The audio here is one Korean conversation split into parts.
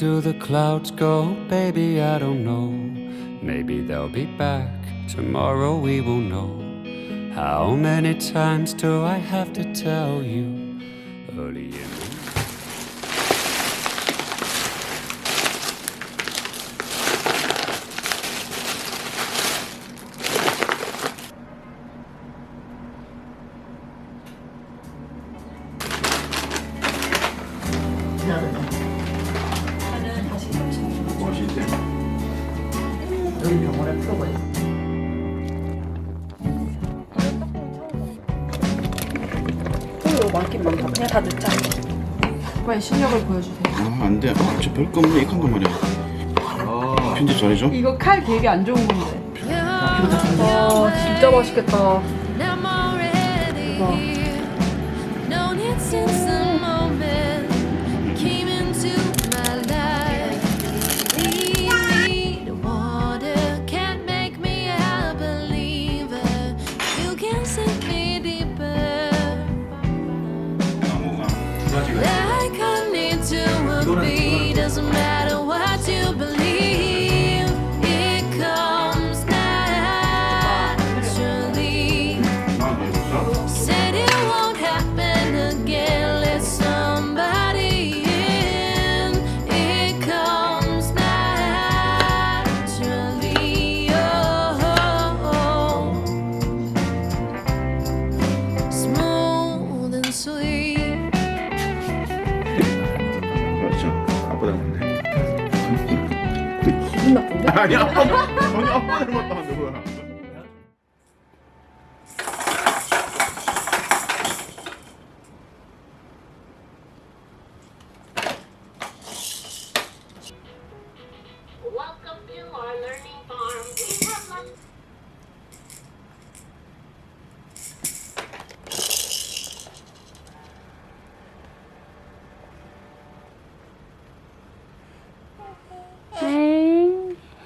do the clouds go? Baby, I don't know. Maybe they'll be back. Tomorrow we will know. How many times do I have to tell you? Early in the No, no, no. 병원에 프로가 있어. 이거 많긴 많다. 그냥 다 넣자. 빨리 실력을 보여주세요. 아, 안 돼. 아, 저 별거 없네. 익한 거 말이야. 아, 편집 잘해줘. 이거 칼 되게 안 좋은 건데. 아 진짜 맛있겠다. Already 아니, 아빠, 아니, 아빠 닮았다. 누구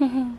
Hmm.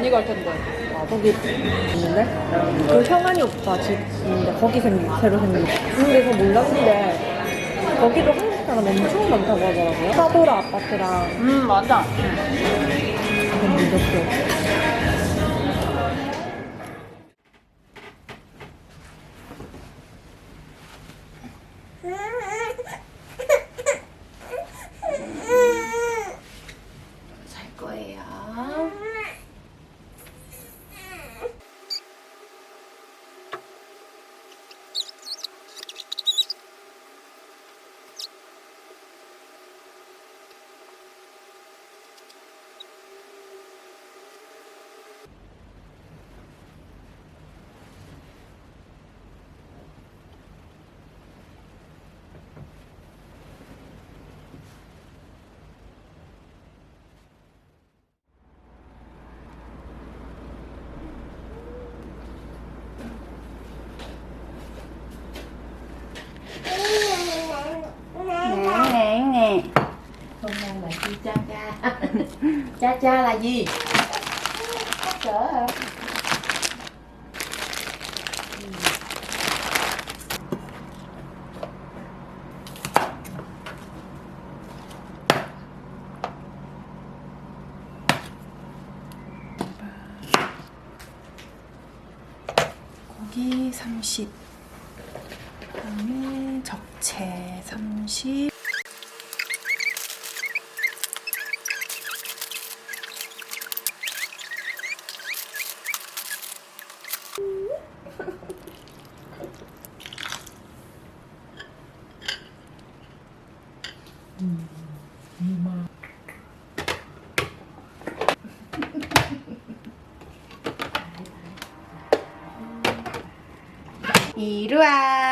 많이 갈 텐데. 아, 거기 있는데? 그 형한이 오빠 집. 있는데 거기 생 새로 생긴 그래서 몰랐는데. 거기도 한국 사람 엄청 많다고 하더라고요. 사도라 아파트랑. 음 맞아. 문덕도 잘 cha cha là gì cỡ hả 고기 30 그다음에 적채 30 이리 와.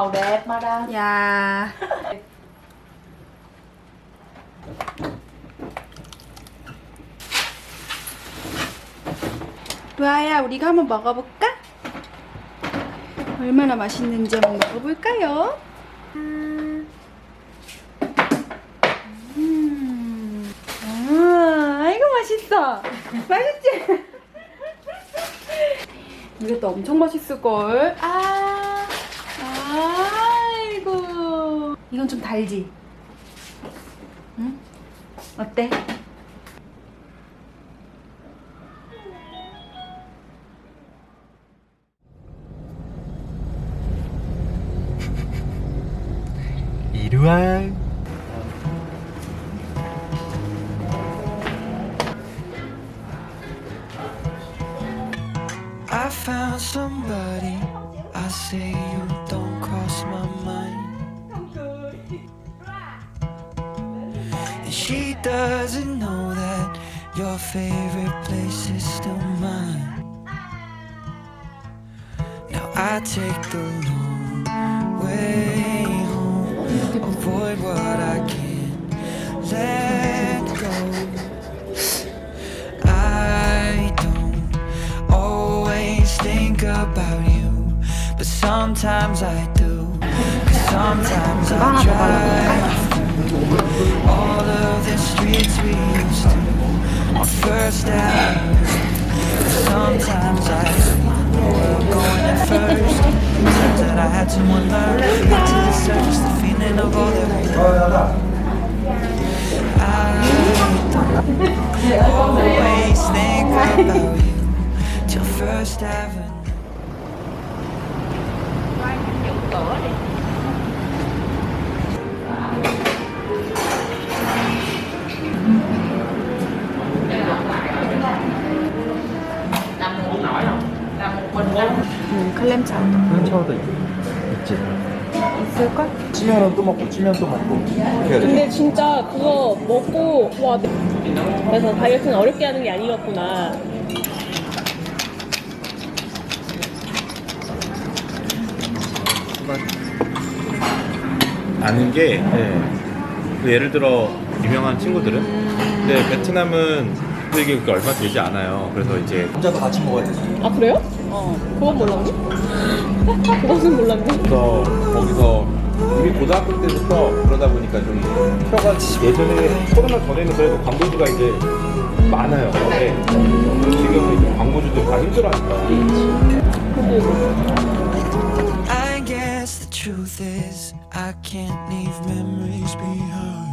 Màu đẹp mà ra 야. 루아야, 우리가 한번 먹어볼까? 얼마나 맛있는지 한번 먹어볼까요? 음, 아, 아이고 맛있어. 맛있지? 이것도 엄청 맛있을걸? 아, 아 이건 좀 달지? 응? 어때? 이리 와. I found somebody. I say you don't cross my mind. She doesn't know that your favorite place is still mine. Now I take the long way home. Avoid what I can't let go. I don't always think about you, but sometimes I do. Cause sometimes I through all of the streets we used to on First Avenue. Sometimes I feel we're going at first. Turns out I had to get to the surface, the feeling of all that we know. I always think about you till First Avenue. 음, 클램 차. 그런 차도 있지. 있을걸? 찌면은 또 먹고 찌면 또 먹고 해야 돼. 근데 진짜 그거 먹고 와 그래서 다이어트는 어렵게 하는 게 아니었구나 아는 게그 예를 들어 유명한 친구들은 근데 베트남은 되게 그게 얼마 되지 않아요. 그래서 이제 혼자도 같이 먹어야 돼. 아 그래요? 어 그건 몰랐네 그것은 몰랐네 그래서 거기서 우리 고등학교 때부터 그러다 보니까 좀 혀가 예전에 코로나 전에는 그래도 광고주가 이제 많아요. 근데 지금은 이제 광고주들 다 힘들어하니까. I guess the truth is I can't leave memories behind